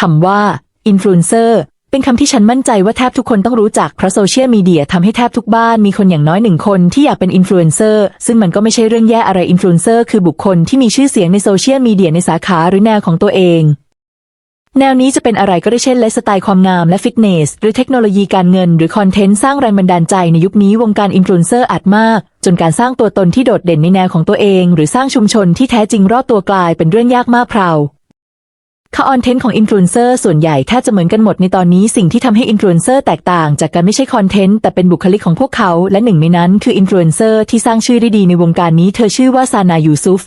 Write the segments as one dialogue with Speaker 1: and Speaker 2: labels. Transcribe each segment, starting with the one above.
Speaker 1: คำว่าอินฟลูเอนเซอร์เป็นคำที่ฉันมั่นใจว่าแทบทุกคนต้องรู้จักเพราะโซเชียลมีเดียทำให้แทบทุกบ้านมีคนอย่างน้อยหนึ่งคนที่อยากเป็นอินฟลูเอนเซอร์ซึ่งมันก็ไม่ใช่เรื่องแย่อะไรอินฟลูเอนเซอร์คือบุคคลที่มีชื่อเสียงในโซเชียลมีเดียในสาขาหรือแนวของตัวเอง แนวนี้จะเป็นอะไรก็ได้เช่นไลฟ์สไตล์ความงามและฟิตเนส หรือเทคโนโลยีการเงิน หรือคอนเทนต์สร้างแรงบันดาลใจในยุคนี้วงการอินฟลูเอนเซอร์อาจมาก จนการสร้างตัวตนที่โดดเด่นในแนวของตัวเอง หรือสร้างชุมชนที่แท้จริงรอบตัวกลายเป็นเรื่องยากมากเพรา คอนเทนต์ของอินฟลูเอนเซอร์ส่วนใหญ่แทบจะเหมือนกันหมดในตอนนี้สิ่งที่ทำให้อินฟลูเอนเซอร์แตกต่างจากการไม่ใช่คอนเทนต์แต่เป็นบุคลิกของพวกเขา และหนึ่งในนั้นคืออินฟลูเอนเซอร์ที่สร้างชื่อได้ดีในวงการนี้เธอชื่อว่าซานายูซุฟ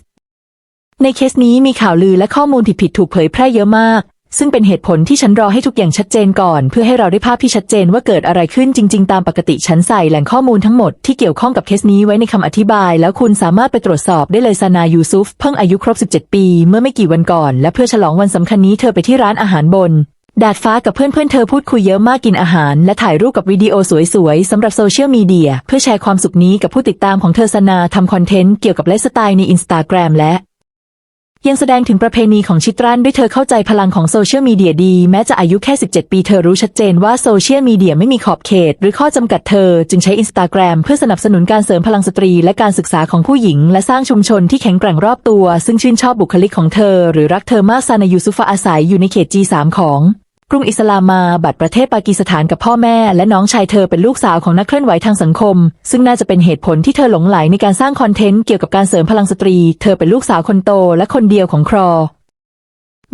Speaker 1: ในเคสนี้มีข่าวลือและข้อมูลผิดๆถูกเผยแพร่เยอะมาก ซึ่งเป็นเหตุผลที่ฉันรอให้ทุกอย่างชัดเจนก่อน เพื่อให้เราได้ภาพที่ชัดเจนว่าเกิดอะไรขึ้นจริง ๆ ตามปกติฉันใส่แหล่งข้อมูลทั้งหมดที่เกี่ยวข้องกับเคสนี้ไว้ในคำอธิบาย แล้วคุณสามารถไปตรวจสอบได้เลยซานายูซุฟเพิ่งอายุครบ 17 ปี เมื่อไม่กี่วันก่อน และเพื่อฉลองวันสำคัญนี้เธอไปที่ร้านอาหารบนดาดฟ้ากับเพื่อนๆเธอพูดคุยเยอะมากกินอาหาร และถ่ายรูปกับวิดีโอสวยๆสำหรับโซเชียลมีเดียเพื่อแชร์ความสุขนี้กับผู้ติดตามของเธอซานาทำคอนเทนต์เกี่ยวกับไลฟ์สไตล์ในอินสตาแกรมและ ยังแสดงถึงประเพณีของชิตรันด้วยเธอเข้าใจพลังของโซเชียลมีเดียดี แม้จะอายุแค่ 17 ปีเธอรู้ชัดเจนว่าโซเชียลมีเดียไม่มีขอบเขต หรือข้อจำกัดเธอ จึงใช้อินสตาแกรมเพื่อสนับสนุนการเสริมพลังสตรี และการศึกษาของผู้หญิง และสร้างชุมชนที่แข็งแกร่งรอบตัว ซึ่งชื่นชอบบุคลิกของเธอ หรือรักเธอมากซานายูซุฟะอาศัยอยู่ในเขต G3 ของ กรุงอิสลามาบัดประเทศปากีสถานกับพ่อแม่ และน้องชายเธอเป็นลูกสาวของนักเคลื่อนไหวทางสังคม ซึ่งน่าจะเป็นเหตุผลที่เธอหลงไหลในการสร้างคอนเทนต์เกี่ยวกับการเสริมพลังสตรี เธอเป็นลูกสาวคนโตและคนเดียวของครอ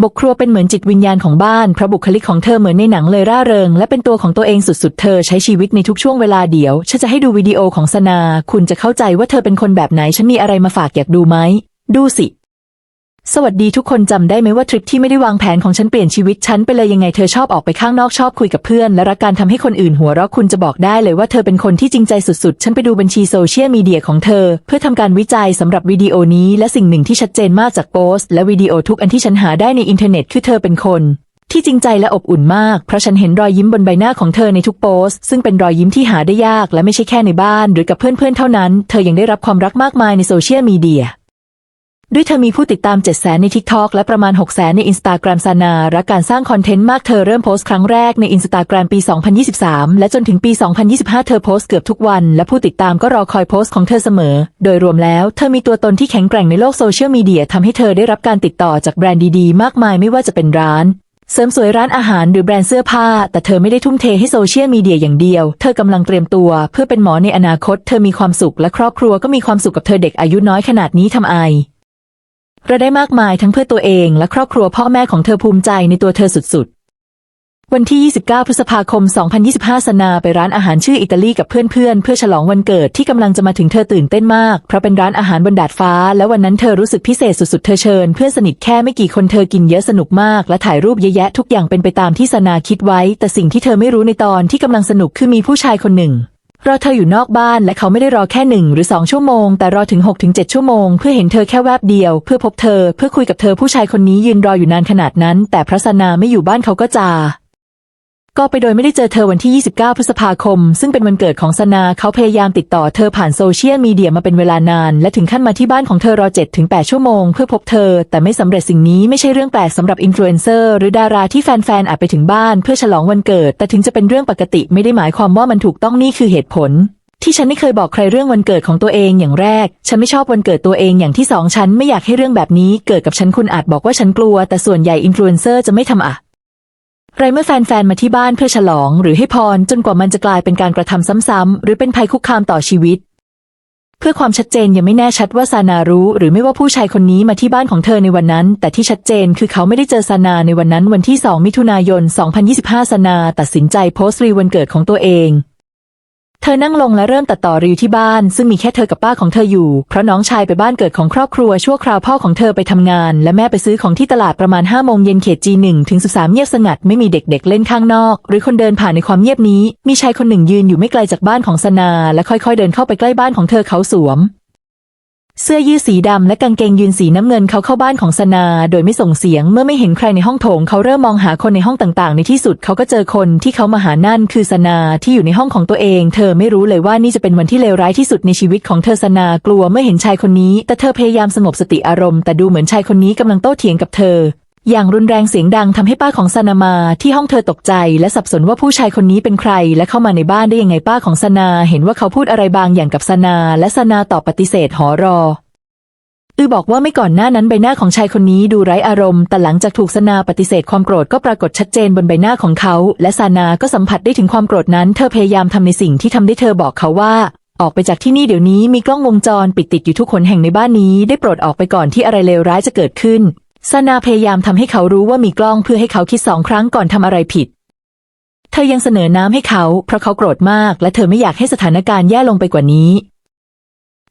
Speaker 1: บกครัวเป็นเหมือนจิตวิญญาณของบ้าน พระบุคลิกของเธอเหมือนในหนังเลยร่าเริง และเป็นตัวของตัวเองสุดๆ เธอใช้ชีวิตในทุกช่วงเวลาเดียว ฉันจะให้ดูวิดีโอของสนา คุณจะเข้าใจว่าเธอเป็นคนแบบไหน ฉันมีอะไรมาฝากอยากดูไหม ดูสิ สวัสดีทุกคนจำได้ไหมว่าทริปที่ไม่ได้วางแผนของฉันเปลี่ยนชีวิตฉันไปเลยยังไงเธอชอบออกไปข้างนอกชอบคุยกับเพื่อน และรักการทำให้คนอื่นหัวเราะคุณจะบอกได้เลยว่าเธอเป็นคนที่จริงใจสุดๆ ฉันไปดูบัญชีโซเชียลมีเดียของเธอ เพื่อทำการวิจัยสำหรับวิดีโอนี้และสิ่งหนึ่งที่ชัดเจนมากจากโพสต์และวิดีโอทุกอันที่ฉันหาได้ในอินเทอร์เน็ตคือเธอเป็นคนที่จริงใจและอบอุ่นมาก เพราะฉันเห็นรอยยิ้มบนใบหน้าของเธอในทุกโพสต์ซึ่งเป็นรอยยิ้มที่หาได้ยาก และไม่ใช่แค่ในบ้าน หรือกับเพื่อนๆเท่านั้น เธอยังได้รับความรักมากมายในโซเชียลมีเดีย ด้วยเธอมีผู้ติดตาม 7 0 0 0 0 ใน TikTok และประมาณ 6 0 0 0 0 ใน Instagram ซานารักการสร้างคอนเทนต์มากเธอเริ่มโพสต์ครั้งแรกใน Instagram ปี 2023 และจนถึงปี 2025 เธอโพสต์เกือบทุกวัน และผู้ติดตามก็รอคอยโพสต์ของเธอเสมอ โดยรวมแล้ว เธอมีตัวตนที่แข็งแกร่งในโลกโซเชียลมีเดียทำให้เธอได้รับการติดต่อจากแบรนด์ดีๆ มากมายไม่ว่าจะเป็นร้านเสริมสวยร้านอาหารหรือแบรนด์เสื้อผ้า แต่เธอไม่ได้ทุ่มเทให้โซเชียลมีเดียอย่างเดียว เธอกำลังเตรียมตัว เพื่อเป็นหมอในอนาคต เธอมีความสุขและครอบครัวก็มีความสุขกับเธอเด็กอายุน้อยขนาดนี้ทำไอ เราได้มากมายทั้งเพื่อตัวเองและครอบครัวพ่อแม่ของเธอภูมิใจในตัวเธอสุดๆ วันที่ 29 พฤษภาคม 2025 สนาไปร้านอาหารชื่ออิตาลีกับเพื่อนๆเพื่อฉลองวันเกิดที่กำลังจะมาถึงเธอตื่นเต้นมาก เพราะเป็นร้านอาหารบนดาดฟ้า และวันนั้นเธอรู้สึกพิเศษสุดๆ เธอเชิญเพื่อนสนิทแค่ไม่กี่คนเธอกินเยอะสนุกมาก และถ่ายรูปเยอะแยะทุกอย่างเป็นไปตามที่สนาคิดไว้ แต่สิ่งที่เธอไม่รู้ในตอนที่กำลังสนุกคือมีผู้ชายคนหนึ่ง รอเธออยู่นอกบ้านและเขาไม่ได้รอแค่หนึ่งหรือสองชั่วโมง แต่รอถึง6กถึงเชั่วโมงเพื่อเห็นเธอแค่แวบเดียว เพื่อพบเธอเพื่อคุยกับเธอผู้ชายคนนี้ยืนรออยู่นานขนาดนั้น แต่พระสนาไม่อยู่บ้านเขาก็จา ก็ไปโดยไม่ได้เจอเธอวันที่ 29 พฤษภาคม ซึ่งเป็นวันเกิดของสนาเขาพยายามติดต่อเธอผ่านโซเชียลมีเดียมาเป็นเวลานาน และถึงขั้นมาที่บ้านของเธอรอ7ถึง8ชั่วโมงเพื่อพบเธอ แต่ไม่สำเร็จสิ่งนี้ไม่ใช่เรื่องแปลกสำหรับอินฟลูเอนเซอร์หรือดาราที่แฟนๆอาจไปถึงบ้านเพื่อฉลองวันเกิด แต่ถึงจะเป็นเรื่องปกติไม่ได้หมายความว่ามันถูกต้องนี่คือเหตุผลที่ฉันไม่เคยบอกใครเรื่องวันเกิดของตัวเองอย่างแรก ฉันไม่ชอบวันเกิดตัวเองอย่างที่สองฉันไม่อยากให้เรื่องแบบนี้เกิดกับฉันคุณอาจบอกว่าฉันกลัว แต่ส่วนใหญ่อินฟลูเอนเซอร์จะไม่ทำอะ ไรเมื่อแฟนๆมาที่บ้านเพื่อฉลองหรือให้พรจนกว่ามันจะกลายเป็นการกระทำซ้ำๆหรือเป็นภัยคุกคามต่อชีวิต เพื่อความชัดเจนยังไม่แน่ชัดว่าซานารู้ หรือไม่ว่าผู้ชายคนนี้มาที่บ้านของเธอในวันนั้น แต่ที่ชัดเจนคือเขาไม่ได้เจอซานาในวันนั้นวันที่ 2 มิถุนายน 2025ซานาตัดสินใจโพสต์รีวันเกิดของตัวเอง เธอนั่งลงและเริ่มตัดต่อรีวที่บ้าน ซึ่งมีแค่เธอกับป้าของเธออยู่ เพราะน้องชายไปบ้านเกิดของครอบครัวชั่วคราวพ่อของเธอไปทำงาน และแม่ไปซื้อของที่ตลาดประมาณ5โมงเย็นเขตจีหนึ่งถึงสุสามเงียบสงัดไม่มีเด็กๆเล่นข้างนอก หรือคนเดินผ่านในความเงียบนี้ มีชายคนหนึ่งยืนอยู่ไม่ไกลจากบ้านของสนา และค่อยๆเดินเข้าไปใกล้บ้านของเธอเขาสวม เสื้อยืดสีดำและกางเกงยีนสีน้ำเงินเขาเข้าบ้านของสนา โดยไม่ส่งเสียงเมื่อไม่เห็นใครในห้องโถงเขาเริ่มมองหาคนในห้องต่างๆ ในที่สุดเขาก็เจอคนที่เขามาหานั่นคือสนาที่อยู่ในห้องของตัวเอง เธอไม่รู้เลยว่านี่จะเป็นวันที่เลวร้ายที่สุดในชีวิตของเธอสนากลัวเมื่อเห็นชายคนนี้ แต่เธอพยายามสงบสติอารมณ์แต่ดูเหมือนชายคนนี้กำลังโต้เถียงกับเธอ อย่างรุนแรงเสียงดังทำให้ป้าของสนามาที่ห้องเธอตกใจ และสับสนว่าผู้ชายคนนี้เป็นใคร และเข้ามาในบ้านได้ยังไงป้าของสนาเห็นว่าเขาพูดอะไรบางอย่างกับสนา และสนาตอบปฏิเสธหอรออือบอกว่าไม่ก่อนหน้านั้นใบหน้าของชายคนนี้ดูไร้อารมณ์ แต่หลังจากถูกสนาปฏิเสธความโกรธก็ปรากฏชัดเจนบนใบหน้าของเขา และสานาก็สัมผัสได้ถึงความโกรธนั้น เธอพยายามทำในสิ่งที่ทำได้เธอบอกเขาว่า ออกไปจากที่นี่เดี๋ยวนี้มีกล้องวงจรปิดติดอยู่ทุกคนแห่งในบ้านนี้ ได้โปรดออกไปก่อนที่อะไรเลวร้ายจะเกิดขึ้น ซานาพยายามทำให้เขารู้ว่ามีกล้องเพื่อให้เขาคิดสองครั้งก่อนทำอะไรผิด เธอยังเสนอน้ำให้เขา เพราะเขาโกรธมาก และเธอไม่อยากให้สถานการณ์แย่ลงไปกว่านี้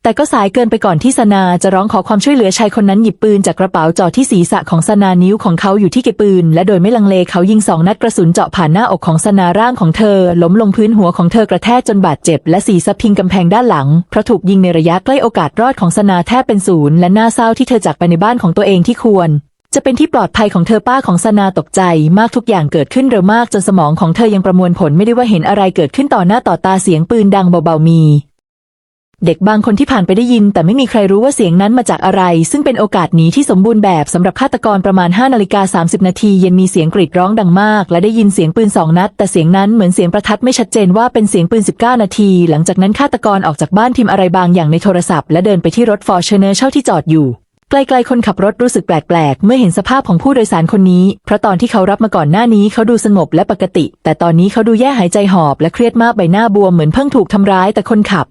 Speaker 1: แต่ก็สายเกินไปก่อนที่สนาจะร้องขอความช่วยเหลือชายคนนั้นหยิบปืนจากกระเป๋าจ่อที่ศีรษะของสนานิ้วของเขาอยู่ที่เก็บปืน และโดยไม่ลังเลเขายิงสองนัดกระสุนเจาะผ่านหน้าอกของสนาร่างของเธอ ล้มลงพื้นหัวของเธอกระแทกจนบาดเจ็บ และศีรษะพิงกำแพงด้านหลังเพราะถูกยิงในระยะใกล้โอกาสรอดของสนาแทบเป็นศูนย์และน่าเศร้าที่เธอจากไปในบ้านของตัวเองที่ควรจะเป็นที่ปลอดภัยของเธอป้าของสนาตกใจ มากทุกอย่างเกิดขึ้นเร็วมากจนสมองของเธอยังประมวลผลไม่ได้ว่าเห็นอะไรเกิดขึ้นต่อหน้าต่อตาเสียงปืนดังเบาๆมี เด็กบางคนที่ผ่านไปได้ยิน แต่ไม่มีใครรู้ว่าเสียงนั้นมาจากอะไร ซึ่งเป็นโอกาสหนีที่สมบูรณ์แบบสำหรับฆาตกรประมาณ5นาฬิกา30 นาทีเย็นมีเสียงกรีดร้องดังมาก และได้ยินเสียงปืนสองนัด แต่เสียงนั้นเหมือนเสียงประทัดไม่ชัดเจนว่าเป็นเสียงปืน 19 นาที หลังจากนั้นฆาตกรออกจากบ้านทิมอะไรบางอย่างในโทรศัพท์ และเดินไปที่รถฟอร์ชเนอร์เช่าที่จอดอยู่ไกลๆคนขับรถรู้สึกแปลกๆ เมื่อเห็นสภาพของผู้โดยสารคนนี้ เพราะตอนที่เขารับมาก่อนหน้านี้เขาดูสงบและปกติ แต่ตอนนี้เขาดูแย่หายใจหอบและเครียดมากใบหน้าบวมเหมือนเพิ่งถูกทำร้ายแต่คนขับ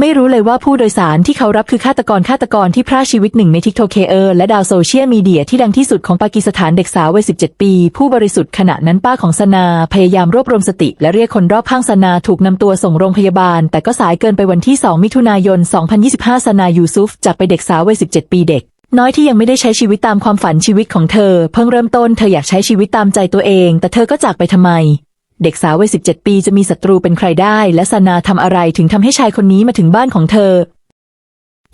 Speaker 1: ไม่รู้เลยว่าผู้โดยสารที่เขารับคือฆาตกรฆาตกรที่พรากชีวิตหนึ่งในทิกโทเคเออร์และดาวโซเชียลมีเดียที่ดังที่สุดของปากีสถานเด็กสาววัย 17 ปี ผู้บริสุทธิ์ขณะนั้นป้าของสนา พยายามรวบรวมสติ และเรียกคนรอบข้างสนาถูกนำตัวส่งโรงพยาบาล แต่ก็สายเกินไปวันที่ 2 มิถุนายน 2025 สนายูซุฟจากไปเด็กสาววัย 17 ปีเด็กน้อยที่ยังไม่ได้ใช้ชีวิตตามความฝันชีวิตของเธอ เพิ่งเริ่มต้นเธออยากใช้ชีวิตตามใจตัวเอง แต่เธอก็จากไปทำไม เด็กสาววัย17ปีจะมีศัตรูเป็นใครได้ และสนาทำอะไรถึงทำให้ชายคนนี้มาถึงบ้านของเธอ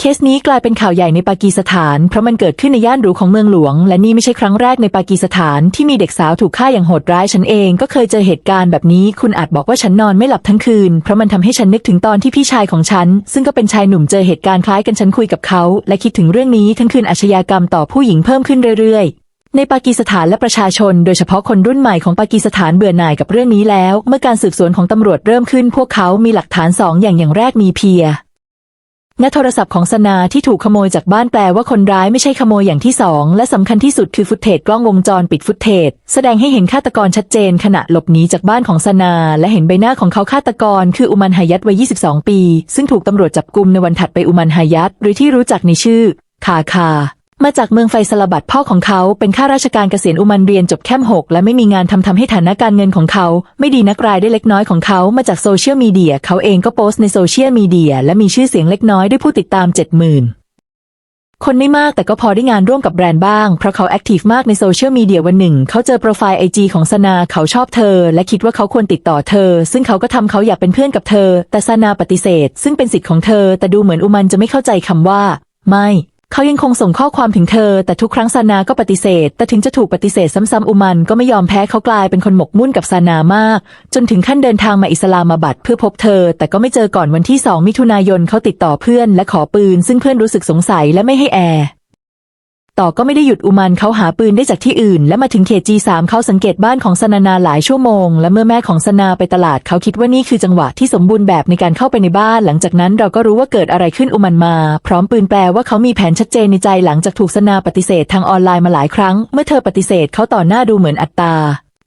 Speaker 1: เคสนี้กลายเป็นข่าวใหญ่ในปากีสถาน เพราะมันเกิดขึ้นในย่านหรูของเมืองหลวง และนี่ไม่ใช่ครั้งแรกในปากีสถานที่มีเด็กสาวถูกฆ่าอย่างโหดร้ายฉันเองก็เคยเจอเหตุการณ์แบบนี้ คุณอาจบอกว่าฉันนอนไม่หลับทั้งคืน เพราะมันทำให้ฉันนึกถึงตอนที่พี่ชายของฉัน ซึ่งก็เป็นชายหนุ่มเจอเหตุการณ์คล้ายกันฉันคุยกับเขา และคิดถึงเรื่องนี้ทั้งคืนอาชญากรรมต่อผู้หญิงเพิ่มขึ้นเรื่อยๆ ในปากีสถานและประชาชน โดยเฉพาะคนรุ่นใหม่ของปากีสถานเบื่อหน่ายกับเรื่องนี้แล้ว เมื่อการสืบสวนของตำรวจเริ่มขึ้น พวกเขามีหลักฐานสองอย่างอย่างแรกมีเพียณโทรศัพท์ของสนาที่ถูกขโมยจากบ้านแปลว่าคนร้ายไม่ใช่ขโมยอย่างที่สองและสำคัญที่สุดคือฟุตเทจกล้องวงจรปิดฟุตเทจแสดงให้เห็นฆาตกรชัดเจนขณะหลบหนีจากบ้านของสนา และเห็นใบหน้าของเขาฆาตกร คืออุมันฮายัตวัย 22 ปี ซึ่งถูกตำรวจจับกุมในวันถัดไปอุมันฮายัตหรือที่รู้จักในชื่อคาคา มาจากเมืองไฟสลบัดพ่อของเขาเป็นข้าราชการเกษียณอุมันเรียนจบแค่มหกและไม่มีงานทำทำให้ฐานะการเงินของเขา ไม่ดีนักรายได้เล็กน้อยของเขามาจากโซเชียลมีเดียเขาเองก็โพสต์ในโซเชียลมีเดียและมีชื่อเสียงเล็กน้อยด้วยผู้ติดตาม70,000คนไม่มากแต่ก็พอได้งานร่วมกับแบรนด์บ้าง เพราะเขาแอคทีฟมากในโซเชียลมีเดียวันหนึ่ง เขาเจอโปรไฟล์ไอจีของสนาเขาชอบเธอ และคิดว่าเขาควรติดต่อเธอ ซึ่งเขาก็ทำเขาอยากเป็นเพื่อนกับเธอ แต่สนาปฏิเสธ ซึ่งเป็นสิทธิ์ของเธอ แต่ดูเหมือนอุมันจะไม่เข้าใจคำว่า ไม่ เขายังคงส่งข้อความถึงเธอ แต่ทุกครั้งซานาก็ปฏิเสธ แต่ถึงจะถูกปฏิเสธซ้ำๆอุมันก็ไม่ยอมแพ้เขากลายเป็นคนหมกมุ่นกับซานามาก จนถึงขั้นเดินทางมาอิสลามาบัดเพื่อพบเธอ แต่ก็ไม่เจอก่อนวันที่ 2 มิถุนายนเขาติดต่อเพื่อนและขอปืน ซึ่งเพื่อนรู้สึกสงสัยและไม่ให้แอร์ ต่อก็ไม่ได้หยุดอุมันเขาหาปืนได้จากที่อื่น และมาถึงเขต G3 เขาสังเกตบ้านของสนานาหลายชั่วโมง และเมื่อแม่ของสนาไปตลาดเขาคิดว่านี่คือจังหวะที่สมบูรณ์แบบในการเข้าไปในบ้าน หลังจากนั้นเราก็รู้ว่าเกิดอะไรขึ้นอุมันมา พร้อมปืนแปลว่าเขามีแผนชัดเจนในใจหลังจากถูกสนาปฏิเสธทางออนไลน์มาหลายครั้ง เมื่อเธอปฏิเสธเขาต่อหน้าดูเหมือนอัตตา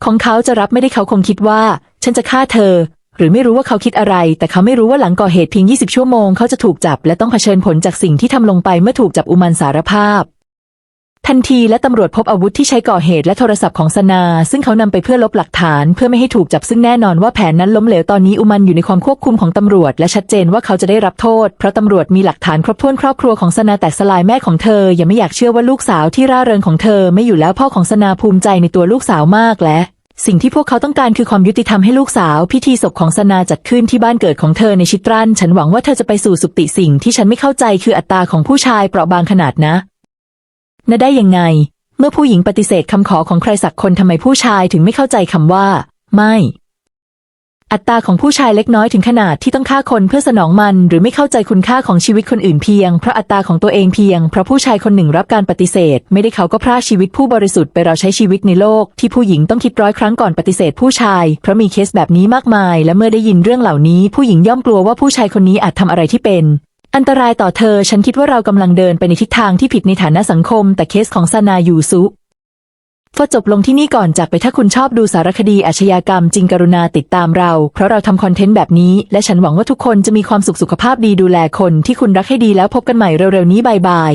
Speaker 1: ของเขาจะรับไม่ได้เขาคงคิดว่า ฉันจะฆ่าเธอหรือไม่รู้ว่าเขาคิดอะไร แต่เขาไม่รู้ว่าหลังก่อเหตุเพียง 20 ชั่วโมง เขาจะถูกจับและต้องเผชิญผลจากสิ่งที่ทำลงไปเมื่อถูกจับอุมันสารภาพ ทันทีและตำรวจพบอาวุธที่ใช้ก่อเหตุและโทรศัพท์ของสนา ซึ่งเขานำไปเพื่อลบหลักฐาน เพื่อไม่ให้ถูกจับซึ่งแน่นอนว่าแผนนั้นล้มเหลวตอนนี้อุมันอยู่ในความควบคุมของตำรวจ และชัดเจนว่าเขาจะได้รับโทษ เพราะตำรวจมีหลักฐานครบถ้วนครอบครัวของสนาแตกสลายแม่ของเธอ ยังไม่อยากเชื่อว่าลูกสาวที่ร่าเริงของเธอไม่อยู่แล้วพ่อของสนาภูมิใจในตัวลูกสาวมากและสิ่งที่พวกเขาต้องการคือความยุติธรรมให้ลูกสาว พิธีศพของสนาจัดขึ้นที่บ้านเกิดของเธอในชิตรันฉันหวังว่าเธอจะไปสู่สุติสิ่งที่ฉันไม่เข้าใจคืออัตราของผู้ชายเปราะบางขนาดนะ น่าได้ยังไง เมื่อผู้หญิงปฏิเสธคำขอของใครสักคนทำไมผู้ชายถึงไม่เข้าใจคำว่า ไม่ อัตราของผู้ชายเล็กน้อยถึงขนาดที่ต้องฆ่าคนเพื่อสนองมัน หรือไม่เข้าใจคุณค่าของชีวิตคนอื่นเพียงเพราะอัตราของตัวเองเพียงเพราะผู้ชายคนหนึ่งรับการปฏิเสธ ไม่ได้เขาก็พรากชีวิตผู้บริสุทธิ์ไปเราใช้ชีวิตในโลก ที่ผู้หญิงต้องคิดร้อยครั้งก่อนปฏิเสธผู้ชาย เพราะมีเคสแบบนี้มากมาย และเมื่อได้ยินเรื่องเหล่านี้ ผู้หญิงย่อมกลัวว่าผู้ชายคนนี้อาจทำอะไรที่เป็น อันตรายต่อเธอ ฉันคิดว่าเรากำลังเดินไปในทิศทางที่ผิดในฐานะสังคม แต่เคสของซานายูซุฟอจบลงที่นี่ก่อนจากไปถ้าคุณชอบดูสารคดีอาชญากรรมจริงกรุณาติดตามเรา เพราะเราทำคอนเทนต์แบบนี้ และฉันหวังว่าทุกคนจะมีความสุขสุขภาพดีดูแลคนที่คุณรักให้ดีแล้วพบกันใหม่เร็วๆนี้บายบาย